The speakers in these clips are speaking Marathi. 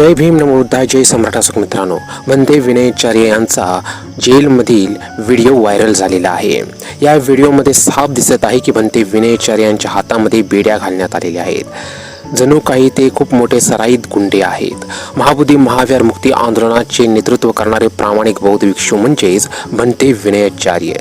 जय भीम नमोद्धा जय सम्राट असो मित्रांनो. वंदे विनयचार्य यांचा जेलमधील व्हिडिओ व्हायरल झालेला आहे. या व्हिडिओमध्ये साफ दिसत आहे की बनते विनयचार्य यांच्या हातामध्ये बेड्या घालण्यात आलेल्या आहेत. जणू काही ते खूप मोठे सराईत गुंडे आहेत. महाबुद्धी महावीर मुक्ती आंदोलनाचे नेतृत्व करणारे प्रामाणिक बौद्ध भिक्षू म्हणजेच भंते विनयाचार्य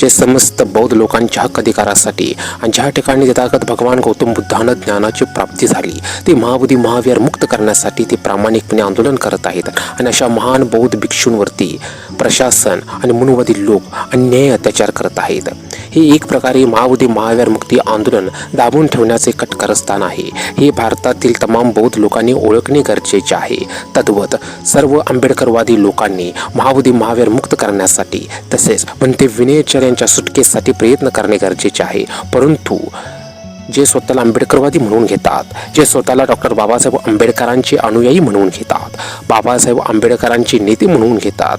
जे समस्त बौद्ध लोकांच्या हक्क अधिकारासाठी आणि ज्या ठिकाणी तथागत भगवान गौतम बुद्धानं ज्ञानाची प्राप्ती झाली ते महाबुद्धी महावीर मुक्त करण्यासाठी ते प्रामाणिकपणे आंदोलन करत आहेत. आणि अशा महान बौद्ध भिक्षूंवरती प्रशासन आणि मुनवादी लोक अन्याय अत्याचार करत आहेत. हे एक प्रकारे महाबुद्धी महावीर मुक्ती आंदोलन दाबून ठेवण्याचे कटकारस्थान आहे. हे भारतातील तमाम बौद्ध लोकांनी ओळखणे गरजेचे आहे. तद्वत सर्व आंबेडकरवादी लोकांनी महाबुद्धी महावीर मुक्त करण्यासाठी तसेच पण ते विनयचर्यांच्या सुटकेसाठी प्रयत्न करणे गरजेचे आहे. परंतु जे स्वतःला आंबेडकरवादी म्हणून घेतात जे स्वतःला डॉक्टर बाबासाहेब आंबेडकरांचे अनुयायी म्हणून घेतात बाबासाहेब आंबेडकरांचे नेते म्हणून घेतात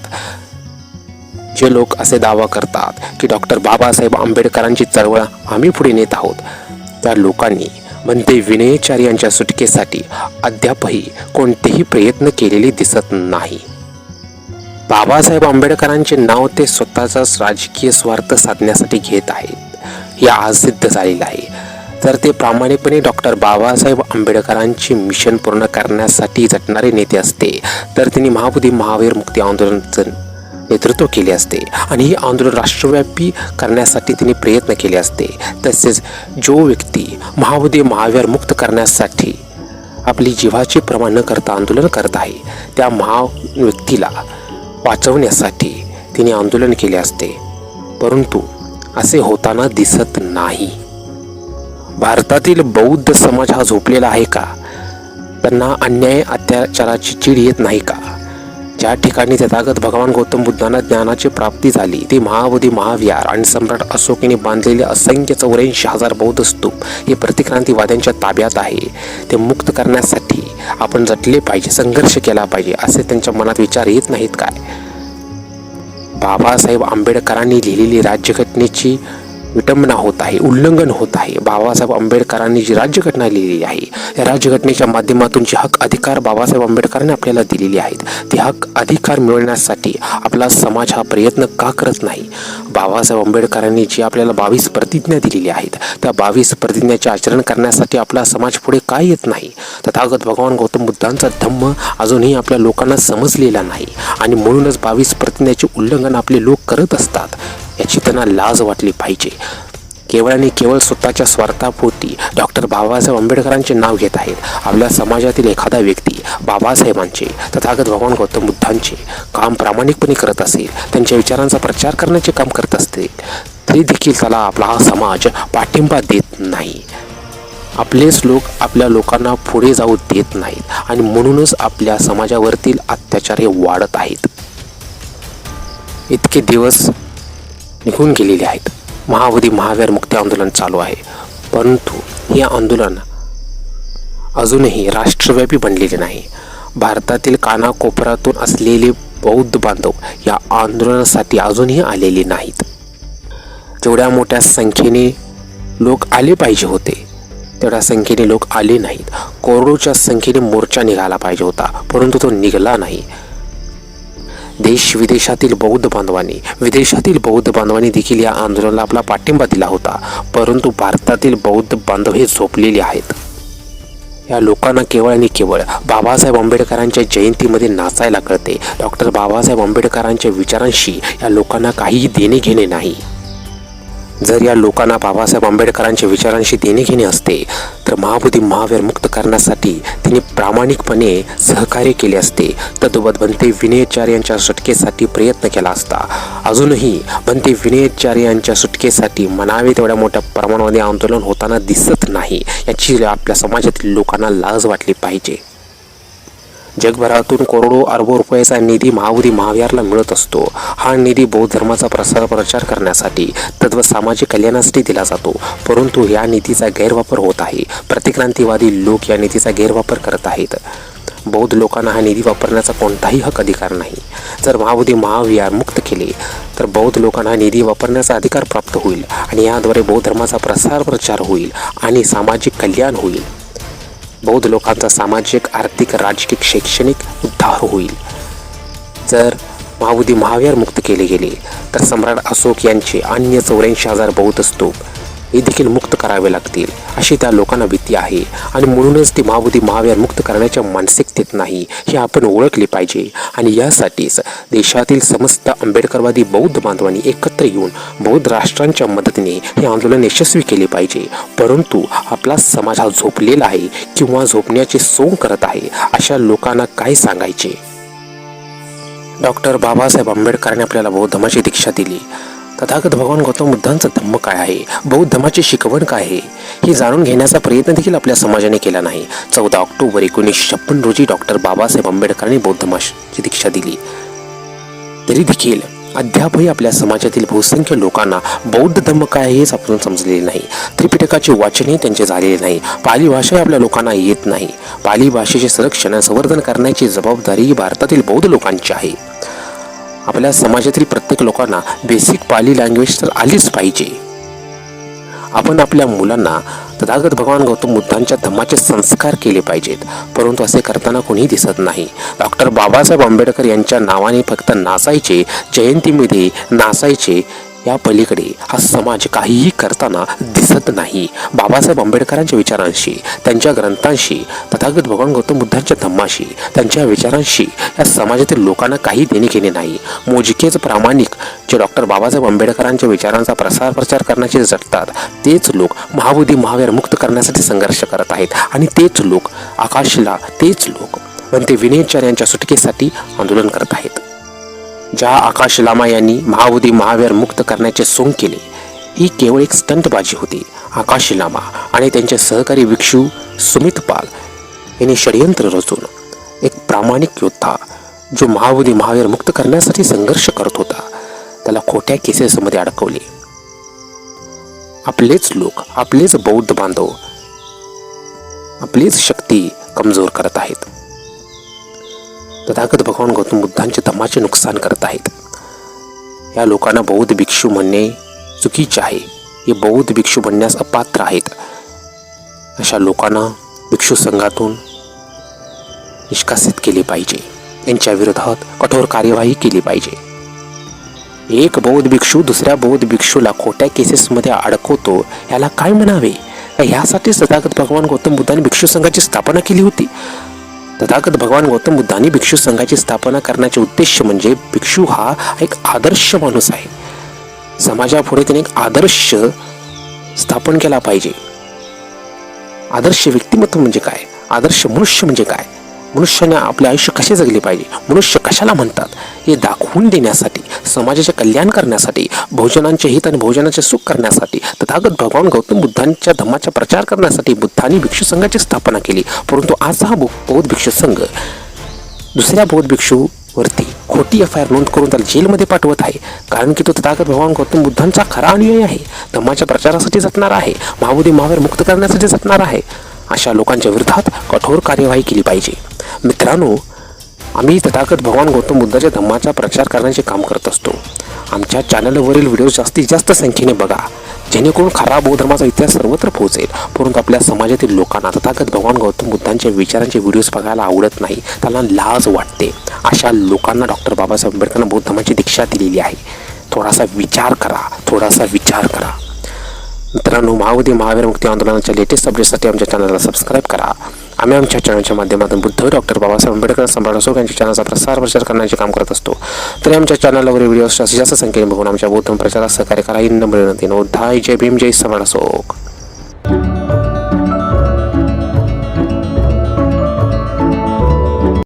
जे लोक असे दावा करतात की डॉक्टर बाबासाहेब आंबेडकरांची चळवळ आम्ही पुढे नेत आहोत त्या लोकांनी म्हणते विनयचार्य यांच्या सुटकेसाठी अद्यापही कोणतेही प्रयत्न केलेले दिसत नाही. बाबासाहेब आंबेडकरांचे नाव ते स्वतःचाच राजकीय स्वार्थ साधण्यासाठी घेत आहेत. हे आज सिद्ध झालेलं आहे. तर ते प्रामाणिकपणे डॉक्टर बाबासाहेब आंबेडकरांचे मिशन पूर्ण करण्यासाठी झटणारे नेते असते तर त्यांनी महाबुद्धी महावीर मुक्ती आंदोलनाचं नेतृत्व केले असते आणि हे आंदोलन राष्ट्रव्यापी करण्यासाठी त्यांनी प्रयत्न केले असते. तसेच जो व्यक्ती महाबुद्धी महावीर मुक्त करण्यासाठी आपली जीवाचे प्रमाण न करता आंदोलन करत आहे त्या महा व्यक्तीला वाचवण्यासाठी तिने आंदोलन केले असते. परंतु असे होताना दिसत नाही. भारतातील बौद्ध समाज हा झोपलेला आहे का? त्यांना अन्याय अत्याचाराची चीड येत नाही का? ज्या ठिकाणी तथागत भगवान गौतम बुद्धांना ज्ञानाची प्राप्ती झाली ते महाबोधी महाविहार आणि सम्राट अशोकीने बांधलेले असंख्य चौऱ्याऐंशी हजार बौद्ध स्तूप हे प्रतिक्रांतीवाद्यांच्या ताब्यात आहे. ते मुक्त करण्यासाठी आपण जटले पाहिजे संघर्ष केला पाहिजे असे त्यांच्या मनात विचार येत नाहीत काय? बाबासाहेब आंबेडकरांनी लिहिलेली राज्यघटनेची विटंबना होत आहे उल्लंघन होत आहे. बाबासाहेब आंबेडकरांनी जी राज्यघटना लिहिलेली आहे या राज्यघटनेच्या माध्यमातून जे हक अधिकार बाबासाहेब आंबेडकरांनी आपल्याला दिलेले आहेत ते हक अधिकार मिळवण्यासाठी आपला समाज हा प्रयत्न का करत नाही? बाबासाहेब आंबेडकरांनी जी आपल्याला बावीस प्रतिज्ञा दिलेली आहेत त्या बावीस प्रतिज्ञाचे आचरण करण्यासाठी आपला समाज पुढे काय येत नाही? तथागत भगवान गौतम बुद्धांचा धम्म अजूनही आपल्या लोकांना समजलेला नाही आणि म्हणूनच बावीस प्रतिज्ञाचे उल्लंघन आपले लोक करत असतात. याची त्यांना लाज वाटली पाहिजे. केवळ आणि केवळ स्वतःच्या स्वार्थापोटी डॉक्टर बाबासाहेब आंबेडकरांचे नाव घेत आहेत. आपल्या समाजातील एखादा व्यक्ती बाबासाहेबांचे तथागत भगवान गौतम बुद्धांचे काम प्रामाणिकपणे करत असेल त्यांच्या विचारांचा प्रचार करण्याचे काम करत असते तरी देखील त्याला आपला हा समाज पाठिंबा देत नाही. आपलेच लोक आपल्या लोकांना पुढे जाऊ देत नाहीत आणि म्हणूनच आपल्या समाजावरतील अत्याचार हे वाढत आहेत. इतके दिवस निघून गेलेले आहेत. महावधी महावीर मुक्ती आंदोलन चालू आहे. परंतु हे आंदोलन अजूनही राष्ट्रव्यापी बनलेले नाही. भारतातील कानाकोपऱ्यातून असलेले बौद्ध बांधव या आंदोलनासाठी अजूनही आलेले नाहीत. जेवढ्या मोठ्या संख्येने लोक आले पाहिजे होते तेवढ्या संख्येने लोक आले नाहीत. करोडोच्या संख्येने मोर्चा निघाला पाहिजे होता परंतु तो निघाला नाही. देश विदेशातील बौद्ध बांधवांनी विदेशातील बौद्ध बांधवांनी देखील या आंदोलनाला आपला पाठिंबा दिला होता. परंतु भारतातील बौद्ध बांधव हे झोपलेले आहेत. या लोकांना केवळ आणि केवळ बाबासाहेब आंबेडकरांच्या जयंतीमध्ये नाचायला कळते. डॉक्टर बाबासाहेब आंबेडकरांच्या विचारांशी या लोकांना काहीही देणे घेणे नाही. जर या लोकांना बाबासाहेब आंबेडकरांच्या विचारांशी देणेघेणे असते तर महाबुद्धी महावीर मुक्त करण्यासाठी तिने प्रामाणिकपणे सहकार्य केले असते. तद्वत बनते विनयचार्य यांच्या सुटकेसाठी प्रयत्न केला असता. अजूनही बनते विनयचार्य यांच्या सुटकेसाठी मनावे तेवढ्या मोठ्या प्रमाणामध्ये आंदोलन होताना दिसत नाही याची आपल्या समाजातील लोकांना लाज वाटली पाहिजे. जगभरातून करोडो अरबो रुपयाचा निधी महाबोधी महाविहारला मिळत असतो. हा निधी बौद्ध धर्माचा प्रसार प्रचार करण्यासाठी तत्व सामाजिक कल्याणासाठी दिला जातो. परंतु या निधीचा गैरवापर होत आहे. प्रतिक्रांतीवादी लोक या निधीचा गैरवापर करत आहेत. बौद्ध लोकांना हा निधी वापरण्याचा कोणताही हक अधिकार नाही. जर महाबोधी महाविहार मुक्त केले तर बौद्ध लोकांना हा निधी वापरण्याचा अधिकार प्राप्त होईल आणि याद्वारे बौद्ध धर्माचा प्रसार प्रचार होईल आणि सामाजिक कल्याण होईल. बौद्ध लोकांचा सामाजिक आर्थिक राजकीय शैक्षणिक उद्धार होईल. जर महाबुद्धी महावीर मुक्त केले गेले तर सम्राट अशोक यांचे अन्य चौऱ्याऐंशी हजार बौद्ध स्तूप हे देखील मुक्त करावे लागतील. अशी त्या लोकांना भीती आहे. आणि म्हणूनच ती महाबोधी महावीर मुक्त करण्याच्या मानसिकतेत नाही हे आपण ओळखले पाहिजे. आणि यासाठीच देशातील समस्त आंबेडकरवादी बौद्ध बांधवांनी एकत्र येऊन बौद्ध राष्ट्रांच्या मदतीने हे आंदोलन यशस्वी केले पाहिजे. परंतु आपला समाज हा झोपलेला आहे किंवा झोपण्याचे सोंग करत आहे अशा लोकांना काय सांगायचे? डॉक्टर बाबासाहेब आंबेडकरांनी आपल्याला बौद्ध धर्माची दीक्षा दिली. तथागत भगवान गौतम बुद्धांचं धम्म काय आहे? बौद्ध धर्माची शिकवण काय आहे? हे जाणून घेण्याचा प्रयत्न देखील आपल्या समाजाने केला नाही. चौदा ऑक्टोबर एकोणीसशे छप्पन रोजी डॉक्टर बाबासाहेब आंबेडकरांनी बौद्ध धर्माची दीक्षा दिली. तरी देखील अद्यापही आपल्या समाजातील बहुसंख्य लोकांना बौद्ध धर्म काय आहे हेच आपण समजलेले नाही. त्रिपिटकाचे वाचनही त्यांचे झालेले नाही. पाली भाषा आपल्या लोकांना येत नाही. पाली भाषेचे संरक्षण संवर्धन करण्याची जबाबदारी ही भारतातील बौद्ध लोकांची आहे. आपल्या समाजातील प्रत्येक लोकांना बेसिक पाली लँग्वेज तर आलीच पाहिजे. आपण आपल्या मुलांना तथागत भगवान गौतम बुद्धांच्या धम्माचे संस्कार केले पाहिजेत. परंतु असे करताना कोणीही दिसत नाही. डॉक्टर बाबासाहेब आंबेडकर यांच्या नावाने फक्त नासायचे जयंतीमध्ये नासायचे या पलीकडे हा समाज काहीही करताना दिसत नाही. बाबासाहेब आंबेडकरांच्या विचारांशी त्यांच्या ग्रंथांशी तथागत भगवान गौतम बुद्धांच्या धम्माशी त्यांच्या विचारांशी या समाजातील लोकांना काही देणे घेणे नाही. मोजकेच प्रामाणिक जे डॉक्टर बाबासाहेब आंबेडकरांच्या विचारांचा प्रसार प्रचार करण्याचे झटतात तेच लोक महाबोधी महावीर मुक्त करण्यासाठी संघर्ष करत आहेत आणि तेच लोक आकाशला तेच लोक म्हणते विनयचार यांच्या सुटकेसाठी आंदोलन करत आहेत. ज्या आकाश लामा यांनी महाबोधी महावीर मुक्त करण्याचे सोंग केले ही केवळ एक स्टंटबाजी होती. आकाश लामा आणि त्यांचे सहकारी भिक्षू सुमित पाल यांनी षडयंत्र रचून एक प्रामाणिक योद्धा जो महाबोधी महावीर मुक्त करण्यासाठी संघर्ष करत होता त्याला खोट्या केसेसमध्ये अडकवले. आपलेच लोक आपलेच बौद्ध बांधव आपलीच शक्ती कमजोर करत आहेत. तथागत भगवान गौतम बुद्धांचे धम्माचे नुकसान करत आहेत. या लोकांना बौद्ध भिक्षू म्हणणे चुकीचे आहे. हे बौद्ध भिक्षू म्हणण्यास अपात्र आहेत. अशा लोकांना भिक्षू संघातून निष्कासित केले पाहिजे. यांच्या विरोधात कठोर कार्यवाही केली पाहिजे. एक बौद्ध भिक्षू दुसऱ्या बौद्ध भिक्षूला खोट्या केसेसमध्ये अडकवतो याला काय म्हणावे? ह्यासाठी सदागत भगवान गौतम बुद्धांनी भिक्षू संघाची स्थापना केली होती. तथागत भगवान गौतम बुद्धांनी भिक्षू संघाची स्थापना करण्याचे उद्देश म्हणजे भिक्षू हा एक आदर्श माणूस आहे. समाजापुढे त्याने एक आदर्श स्थापन केला पाहिजे. आदर्श व्यक्तिमत्व म्हणजे काय? आदर्श मनुष्य म्हणजे काय? मनुष्याने आपले आयुष्य कसे जगले पाहिजे? मनुष्य कशाला म्हणतात? हे दाखवून देण्यासाठी समाजाचे कल्याण करण्यासाठी बहुजनांचे हित आणि बहुजनाचे सुख करण्यासाठी तथागत भगवान गौतम बुद्धांच्या धम्माचा प्रचार करण्यासाठी बुद्धांनी भिक्षू संघाची स्थापना केली. परंतु आज हा बौ- बौद्ध भिक्षू संघ दुसऱ्या बौद्ध भिक्षूवरती खोटी एफ आय आर नोंद करून त्याला जेलमध्ये पाठवत आहे. कारण की तो तथागत भगवान गौतम बुद्धांचा खरा अनुयायी आहे. धम्माच्या प्रचारासाठी जटणार आहे. महाबोधी महावीर मुक्त करण्यासाठी जटणार आहे. अशा लोकांच्या विरोधात कठोर कार्यवाही केली पाहिजे. मित्रांनो आम्ही तथागत भगवान गौतम बुद्धाच्या धम्माचा प्रचार करण्याचे काम करत असतो. आमच्या चॅनलवरील व्हिडिओ जास्तीत जास्त संख्येने बघा. जेणेकरून खरा बौद्ध धर्माचा इतिहास सर्वत्र पोहोचेल. परंतु आपल्या समाजातील लोकांना तथागत भगवान गौतम बुद्धांच्या विचारांचे व्हिडिओज बघायला आवडत नाही. त्यांना लाज वाटते. अशा लोकांना डॉक्टर बाबासाहेब आंबेडकरांना बौद्ध धर्माची दीक्षा दिलेली आहे. थोडासा विचार करा. थोडासा विचार करा. मित्रांनो महावधी महावीर मुक्ती आंदोलनाच्या लेटेस्ट अपडेटसाठी आमच्या चॅनलला सबस्क्राईब करा. आम्ही आमच्या चॅनलच्या माध्यमातून बुद्ध डॉक्टर बाबासाहेब आंबेडकर सम्राट अशोक यांच्या चॅनलचा प्रसार प्रचार करण्याचे काम करत असतो. तरी आमच्या चॅनलवरील व्हिडिओ जास्तीत जास्त संख्येने बघून आमच्या बौद्ध प्रचारात सहकार्य करा. हिंद नो उद्धाय. जय भीम. जय सम्राट अशोक.